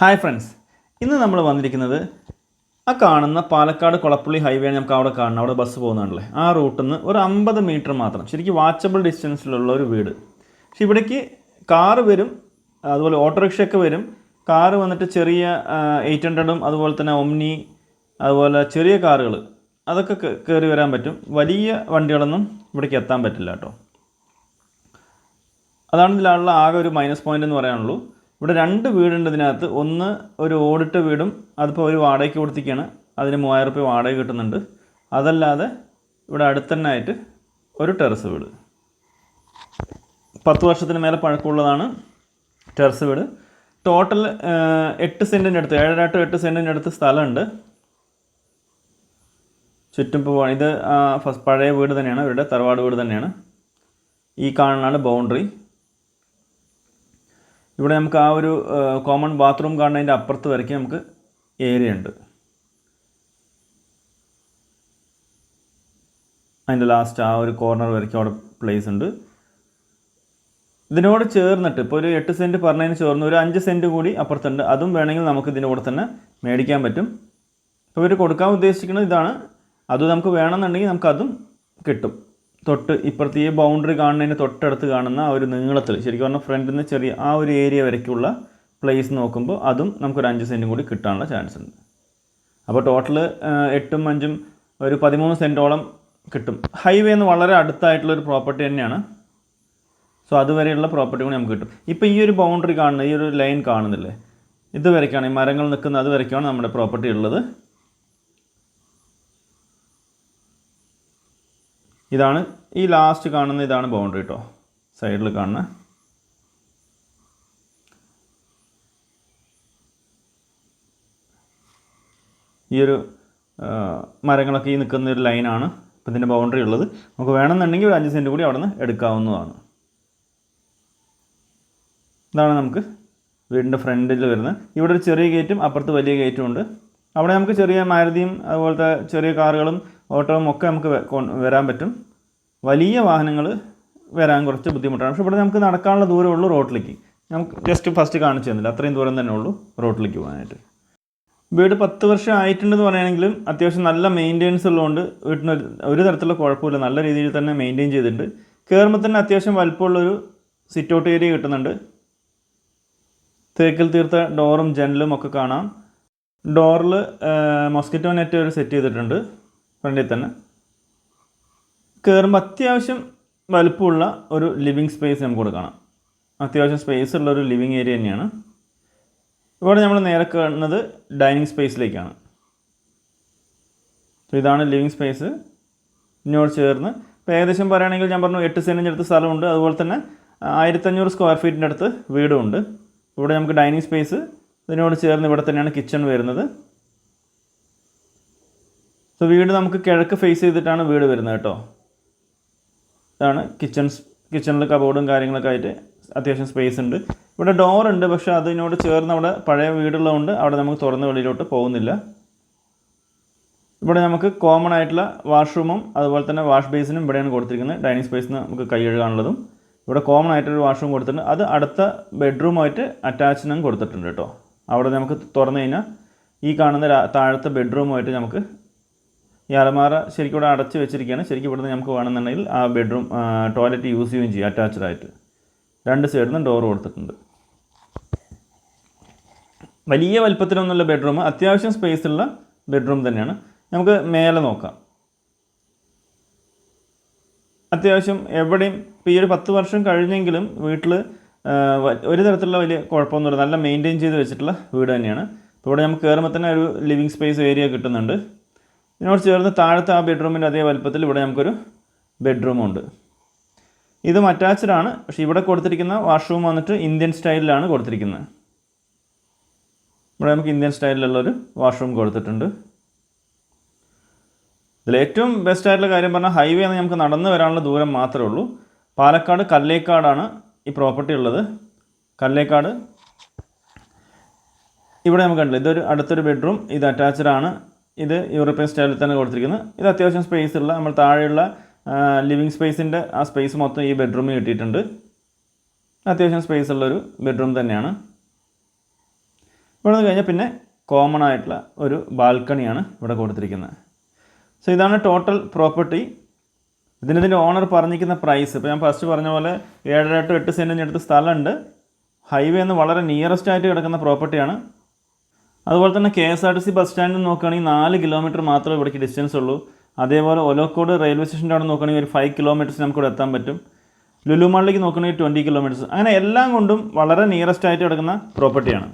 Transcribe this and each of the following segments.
Hi friends ഇന്ന് നമ്മൾ വന്നിരിക്കുന്നത് ആ കാണുന്ന പാലക്കാട് കുളപ്പുള്ളി ഹൈവേ ആണ് നമുക്ക് അവിടെ കാണണം. അവിടെ ബസ് പോകുന്നുണ്ടല്ലേ ആ റൂട്ടിൽ നിന്ന് ഒരു അമ്പത് മീറ്റർ മാത്രം. ശരിക്കും വാച്ചബിൾ ഡിസ്റ്റൻസിലുള്ള ഒരു വീട്. പക്ഷെ ഇവിടേക്ക് കാറ് വരും അതുപോലെ ഓട്ടോറിക്ഷയൊക്കെ വരും. കാറ് വന്നിട്ട് ചെറിയ എയ്റ്റ് ഹൺഡ്രഡും അതുപോലെ തന്നെ ഒമ്നി അതുപോലെ ചെറിയ കാറുകൾ അതൊക്കെ കയറി വരാൻ പറ്റും. വലിയ വണ്ടികളൊന്നും ഇവിടേക്ക് എത്താൻ പറ്റില്ല കേട്ടോ. അതാണ് ഇതിലുള്ള ആകെ ഒരു മൈനസ് പോയിന്റ് എന്ന് പറയാനുള്ളൂ. ഇവിടെ രണ്ട് വീടുണ്ട് ഇതിനകത്ത്. ഒന്ന് ഒരു ഓടിട്ട വീടും അതിപ്പോൾ ഒരു വാടകയ്ക്ക് കൊടുത്തിരിക്കുകയാണ് അതിന് മൂവായിരം റുപ്യ വാടക കിട്ടുന്നുണ്ട്. അതല്ലാതെ ഇവിടെ അടുത്തന്നെ ആയിട്ട് ഒരു ടെറസ് വീട്. പത്ത് വർഷത്തിന് മേലെ പഴക്കമുള്ളതാണ് ടെറസ് വീട്. ടോട്ടൽ എട്ട് സെന്റിന്റെ അടുത്ത് ഏഴര ടു എട്ട് സെന്റിന്റെ അടുത്ത് സ്ഥലമുണ്ട്. ചുറ്റും ഇപ്പോൾ ഇത് ഫസ്റ്റ് പഴയ വീട് തന്നെയാണ്. ഇവരുടെ തറവാട് വീട് തന്നെയാണ്. ഈ കാണുന്നതാണ് ബൗണ്ടറി. ഇവിടെ നമുക്ക് ആ ഒരു കോമൺ ബാത്റൂം കാണുന്നതിന്റെ അപ്പുറത്ത് വരയ്ക്ക് നമുക്ക് ഏരിയ ഉണ്ട്. അതിന്റെ ലാസ്റ്റ് ആ ഒരു കോർണർ വരയ്ക്കും അവിടെ പ്ലേസ് ഉണ്ട്. ഇതിനോട് ചേർന്നിട്ട് ഇപ്പോൾ ഒരു എട്ട് സെന്റ് പറഞ്ഞതിന് ചേർന്ന് ഒരു അഞ്ച് സെന്റ് കൂടി അപ്പുറത്തുണ്ട്. അതും വേണമെങ്കിൽ നമുക്ക് ഇതിന്റെ കൂടെ തന്നെ മേടിക്കാൻ പറ്റും. ഇപ്പോൾ ഇവർ കൊടുക്കാൻ ഉദ്ദേശിക്കുന്നത് ഇതാണ്. അത് നമുക്ക് വേണമെന്നുണ്ടെങ്കിൽ നമുക്കതും കിട്ടും. തൊട്ട് ഇപ്പുറത്ത് ഈ ബൗണ്ടറി കാണുന്നതിന് തൊട്ടടുത്ത് കാണുന്ന ആ ഒരു നീളത്തിൽ ശരിക്കും പറഞ്ഞാൽ ഫ്രണ്ടിൽ നിന്ന് ചെറിയ ആ ഒരു ഏരിയ വരയ്ക്കുള്ള പ്ലേസ് നോക്കുമ്പോൾ അതും നമുക്കൊരു അഞ്ച് സെന്റും കൂടി കിട്ടാനുള്ള ചാൻസ് ഉണ്ട്. അപ്പോൾ ടോട്ടൽ എട്ടും അഞ്ചും ഒരു പതിമൂന്ന് സെന്റോളം കിട്ടും. ഹൈവേ എന്ന് വളരെ അടുത്തായിട്ടുള്ള ഒരു പ്രോപ്പർട്ടി തന്നെയാണ്. സോ അതുവരെയുള്ള പ്രോപ്പർട്ടി കൂടി നമുക്ക് കിട്ടും. ഇപ്പോൾ ഈ ഒരു ബൗണ്ടറി കാണുന്ന ഈ ഒരു ലൈൻ കാണുന്നില്ലേ ഇത് വരയ്ക്കാണ് ഈ മരങ്ങൾ നിൽക്കുന്ന അത് വരയ്ക്കാണ് നമ്മുടെ പ്രോപ്പർട്ടി ഉള്ളത്. ഇതാണ് ഈ ലാസ്റ്റ് കാണുന്ന ഇതാണ് ബൗണ്ടറി കേട്ടോ സൈഡിൽ കാണുന്ന ഈ ഒരു മരങ്ങളൊക്കെ ഈ നിൽക്കുന്ന ഒരു ലൈനാണ് ഇപ്പം ഇതിന്റെ ബൗണ്ടറി ഉള്ളത്. നമുക്ക് വേണമെന്നുണ്ടെങ്കിൽ ഒരു അഞ്ച് സെന്റ് കൂടി അവിടെ നിന്ന് എടുക്കാവുന്നതാണ്. ഇതാണ് നമുക്ക് വീടിന്റെ ഫ്രണ്ടിൽ വരുന്നത്. ഇവിടെ ഒരു ചെറിയ ഗേറ്റും അപ്പുറത്ത് വലിയ ഗേറ്റും ഉണ്ട്. അവിടെ നമുക്ക് ചെറിയ മാരുതിയും അതുപോലത്തെ ചെറിയ കാറുകളും ഓട്ടോയും ഒക്കെ നമുക്ക് വരാൻ പറ്റും. വലിയ വാഹനങ്ങൾ വരാൻ കുറച്ച് ബുദ്ധിമുട്ടാണ്. പക്ഷേ ഇവിടെ നമുക്ക് നടക്കാനുള്ള ദൂരമേ ഉള്ളൂ റോട്ടിലേക്ക്. നമുക്ക് ജസ്റ്റ് ഫസ്റ്റ് കാണിച്ചു തന്നില്ല. അത്രയും ദൂരം തന്നെ ഉള്ളൂ റോട്ടിലേക്ക് പോകാനായിട്ട്. വീട് പത്ത് വർഷം ആയിട്ടുണ്ടെന്ന് പറയുകയാണെങ്കിലും അത്യാവശ്യം നല്ല മെയിന്റെനൻസ് ഉള്ളതുകൊണ്ട് വീട്ടിന് ഒരു തരത്തിലുള്ള കുഴപ്പമില്ല. നല്ല രീതിയിൽ തന്നെ മെയിന്റെയിൻ ചെയ്തിട്ടുണ്ട്. കയറുമ്പോൾ തന്നെ അത്യാവശ്യം വലുപ്പമുള്ളൊരു സിറ്റ് ഔട്ട് ഏരിയ കിട്ടുന്നുണ്ട്. തേക്കിൽ തീർത്ത ഡോറും ജനലും ഒക്കെ കാണാം. ഡോറിൽ മൊസ്കിറ്റോ നെറ്റ് ഒരു സെറ്റ് ചെയ്തിട്ടുണ്ട്. ഫ്രണ്ടിൽ തന്നെ. കയറുമ്പോൾ അത്യാവശ്യം വലുപ്പമുള്ള ഒരു ലിവിങ് സ്പേസ് നമുക്ക് കൊടുക്കണം കാണാം. അത്യാവശ്യം സ്പേസ് ഉള്ള ഒരു ലിവിങ് ഏരിയ തന്നെയാണ്. ഇവിടെ നമ്മൾ നേരെ കാണുന്നത് ഡൈനിങ് സ്പേസിലേക്കാണ് ഇതാണ് ലിവിങ് സ്പേസ് ഇതിനോട് ചേർന്ന് ഇപ്പോൾ ഏകദേശം പറയുകയാണെങ്കിൽ ഞാൻ പറഞ്ഞു എട്ട് സെന്റിന്റെ അടുത്ത് സ്ഥലമുണ്ട്. അതുപോലെ തന്നെ ആയിരത്തഞ്ഞൂറ് സ്ക്വയർ ഫീറ്റിന്റെ അടുത്ത് വീടുമുണ്ട്. ഇവിടെ നമുക്ക് ഡൈനിങ് സ്പേസ് ഇതിനോട് ചേർന്ന് ഇവിടെ തന്നെയാണ് കിച്ചൺ വരുന്നത്. സോ വീട് നമുക്ക് കിഴക്ക് ഫേസ് ചെയ്തിട്ടാണ് വീട് വരുന്നത് കേട്ടോ. ഇതാണ് കിച്ചൺസ് കിച്ചണിൽ കബോർഡും കാര്യങ്ങളൊക്കെ ആയിട്ട് അത്യാവശ്യം സ്പേസ് ഉണ്ട്. ഇവിടെ ഡോർ ഉണ്ട് പക്ഷേ അതിനോട് ചേർന്ന് അവിടെ പഴയ വീടുള്ളതുകൊണ്ട് അവിടെ നമുക്ക് തുറന്ന വെളിയിലോട്ട് പോകുന്നില്ല. ഇവിടെ നമുക്ക് കോമൺ ആയിട്ടുള്ള വാഷ്റൂമും അതുപോലെ തന്നെ വാഷ് ബേസിനും ഇവിടെയാണ് കൊടുത്തിരിക്കുന്നത്. ഡൈനിങ് സ്പേസിന് നമുക്ക് കൈ കഴുകാനുള്ളതും ഇവിടെ കോമൺ ആയിട്ടൊരു വാഷ്റൂം കൊടുത്തിട്ടുണ്ട്. അത് അടുത്ത ബെഡ്റൂമായിട്ട് അറ്റാച്ചിനും കൊടുത്തിട്ടുണ്ട് കേട്ടോ. അവിടെ നമുക്ക് തുറന്നു കഴിഞ്ഞാൽ ഈ കാണുന്ന താഴത്തെ ബെഡ്റൂമായിട്ട് നമുക്ക് ഈ അലമാറ ശരിക്കും ഇവിടെ അടച്ച് വെച്ചിരിക്കുകയാണ്. ശരിക്കും ഇവിടുന്ന് നമുക്ക് വേണമെന്നുണ്ടെങ്കിൽ ആ ബെഡ്റൂം ടോയ്ലറ്റ് യൂസ് ചെയ്യുകയും ചെയ്യും അറ്റാച്ച്ഡ് ആയിട്ട്. രണ്ട് നിന്ന് ഡോർ കൊടുത്തിട്ടുണ്ട്. വലിയ വലിപ്പത്തിലൊന്നുള്ള ബെഡ്റൂം അത്യാവശ്യം സ്പേസ് ഉള്ള ബെഡ്റൂം തന്നെയാണ്. നമുക്ക് മേലെ നോക്കാം. അത്യാവശ്യം എവിടെയും ഇപ്പോൾ ഈ ഒരു പത്ത് വർഷം കഴിഞ്ഞെങ്കിലും വീട്ടിൽ ഒരു തരത്തിലുള്ള വലിയ കുഴപ്പമൊന്നുമില്ല. നല്ല മെയിന്റെയിൻ ചെയ്ത് വെച്ചിട്ടുള്ള വീട് തന്നെയാണ്. ഇപ്പോൾ ഇവിടെ നമുക്ക് കയറുമ്പോൾ തന്നെ ഒരു ലിവിങ് സ്പേസ് ഏരിയ കിട്ടുന്നുണ്ട്. ഇതിനോട് ചേർന്ന് താഴത്തെ ആ ബെഡ്റൂമിന്റെ അതേ വലുപ്പത്തിൽ ഇവിടെ നമുക്കൊരു ബെഡ്റൂമുണ്ട്. ഇതും അറ്റാച്ച്ഡ് ആണ്. പക്ഷേ ഇവിടെ കൊടുത്തിരിക്കുന്ന വാഷ്റൂം വന്നിട്ട് ഇന്ത്യൻ സ്റ്റൈലിലാണ് കൊടുത്തിരിക്കുന്നത്. ഇവിടെ നമുക്ക് ഇന്ത്യൻ സ്റ്റൈലിലുള്ളൊരു വാഷ്റൂം കൊടുത്തിട്ടുണ്ട്. ഇതിൽ ഏറ്റവും ബെസ്റ്റ് ആയിട്ടുള്ള കാര്യം പറഞ്ഞാൽ ഹൈവേ എന്ന് നമുക്ക് നടന്നു വരാനുള്ള ദൂരം മാത്രമേ ഉള്ളൂ. പാലക്കാട് കല്ലേക്കാടാണ് ഈ പ്രോപ്പർട്ടി ഉള്ളത്. കല്ലേക്കാട്. ഇവിടെ നമുക്ക് കണ്ടില്ല ഇതൊരു അടുത്തൊരു ബെഡ്റൂം ഇത് അറ്റാച്ച്ഡ് ആണ്. ഇത് യൂറോപ്യൻ സ്റ്റൈലിൽ തന്നെ കൊടുത്തിരിക്കുന്നത് ഇത് അത്യാവശ്യം സ്പേസ് ഉള്ള നമ്മൾ താഴെയുള്ള ലിവിങ് സ്പേസിന്റെ ആ സ്പേസ് മൊത്തം ഈ ബെഡ്റൂമിൽ കിട്ടിയിട്ടുണ്ട്. അത്യാവശ്യം സ്പേസ് ഉള്ളൊരു ബെഡ്റൂം തന്നെയാണ്. ഇവിടെ നിന്ന് കഴിഞ്ഞാൽ പിന്നെ കോമൺ ആയിട്ടുള്ള ഒരു ബാൽക്കണിയാണ് ഇവിടെ കൊടുത്തിരിക്കുന്നത്. സോ ഇതാണ് ടോട്ടൽ പ്രോപ്പർട്ടി ഇതിനിതിന്റെ ഓണർ പറഞ്ഞിരിക്കുന്ന പ്രൈസ് ഇപ്പോൾ ഞാൻ ഫസ്റ്റ് പറഞ്ഞ പോലെ ഏഴര ടു എട്ട് സെന്റിന്റെ അടുത്ത് സ്ഥലമുണ്ട്. ഹൈവേ എന്ന് വളരെ നിയറസ്റ്റ് ആയിട്ട് കിടക്കുന്ന പ്രോപ്പർട്ടിയാണ് അതുപോലെ തന്നെ K S R T C bus സ്റ്റാൻഡിൽ നോക്കുകയാണെങ്കിൽ നാല് കിലോമീറ്റർ മാത്രമേ ഇവിടേക്ക് ഡിസ്റ്റൻസ് ഉള്ളൂ. അതേപോലെ ഒലോക്കോട് റെയിൽവേ സ്റ്റേഷന്റെ അവിടെ നോക്കുകയാണെങ്കിൽ ഒരു ഫൈവ് കിലോമീറ്റേഴ്സ് നമുക്ക് ഇവിടെ എത്താൻ പറ്റും. ലുലുമാളിലേക്ക് നോക്കുകയാണെങ്കിൽ ട്വന്റി കിലോമീറ്റേഴ്സ് അങ്ങനെ എല്ലാം കൊണ്ടും വളരെ നിയറസ്റ്റ് ആയിട്ട് കിടക്കുന്ന പ്രോപ്പർട്ടിയാണ്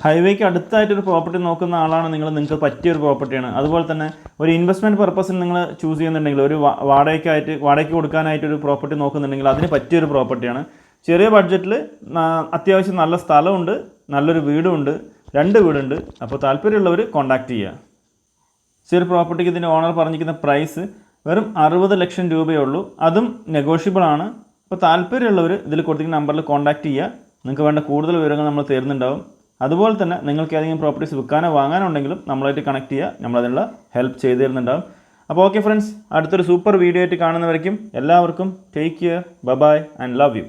ഹൈവേക്ക് അടുത്തായിട്ടൊരു പ്രോപ്പർട്ടി നോക്കുന്ന ആളാണ് നിങ്ങൾ. നിങ്ങൾക്ക് പറ്റിയ ഒരു പ്രോപ്പർട്ടിയാണ് അതുപോലെ തന്നെ ഒരു ഇൻവെസ്റ്റ്മെന്റ് പർപ്പസിന് നിങ്ങൾ ചൂസ് ചെയ്യുന്നുണ്ടെങ്കിൽ ഒരു വാടകയ്ക്കായിട്ട് വാടകയ്ക്ക് കൊടുക്കാനായിട്ട് ഒരു പ്രോപ്പർട്ടി നോക്കുന്നുണ്ടെങ്കിൽ അതിന് പറ്റിയൊരു പ്രോപ്പർട്ടിയാണ് ചെറിയ ബഡ്ജറ്റിൽ അത്യാവശ്യം നല്ല സ്ഥലമുണ്ട് നല്ലൊരു വീടുമുണ്ട്. രണ്ട് വീടുണ്ട്. അപ്പോൾ താല്പര്യമുള്ളവർ കോൺടാക്റ്റ് ചെയ്യുക സിർ പ്രോപ്പർട്ടിക്ക് ഇതിന്റെ ഓണർ പറഞ്ഞിരിക്കുന്ന പ്രൈസ് വെറും അറുപത് ലക്ഷം രൂപയേ ഉള്ളൂ. അതും നെഗോഷ്യബിൾ ആണ്. അപ്പോൾ താല്പര്യമുള്ളവർ ഇതിൽ കൊടുത്തിരിക്കുന്ന നമ്പറിൽ കോൺടാക്റ്റ് ചെയ്യുക നിങ്ങൾക്ക് വേണ്ട കൂടുതൽ വിവരങ്ങൾ നമ്മൾ തരുന്നുണ്ടാവും. അതുപോലെ തന്നെ നിങ്ങൾക്ക് ഏതെങ്കിലും പ്രോപ്പർട്ടീസ് വിൽക്കാനോ വാങ്ങാനോ ഉണ്ടെങ്കിലും നമ്മളായിട്ട് കണക്ട് ചെയ്യുക നമ്മളതിനുള്ള ഹെൽപ്പ് ചെയ്തു തരുന്നുണ്ടാവും. അപ്പോൾ ഓക്കെ ഫ്രണ്ട്സ് അടുത്തൊരു സൂപ്പർ വീഡിയോ ആയിട്ട് കാണുന്നവരേക്കും എല്ലാവർക്കും take care bye bye and love you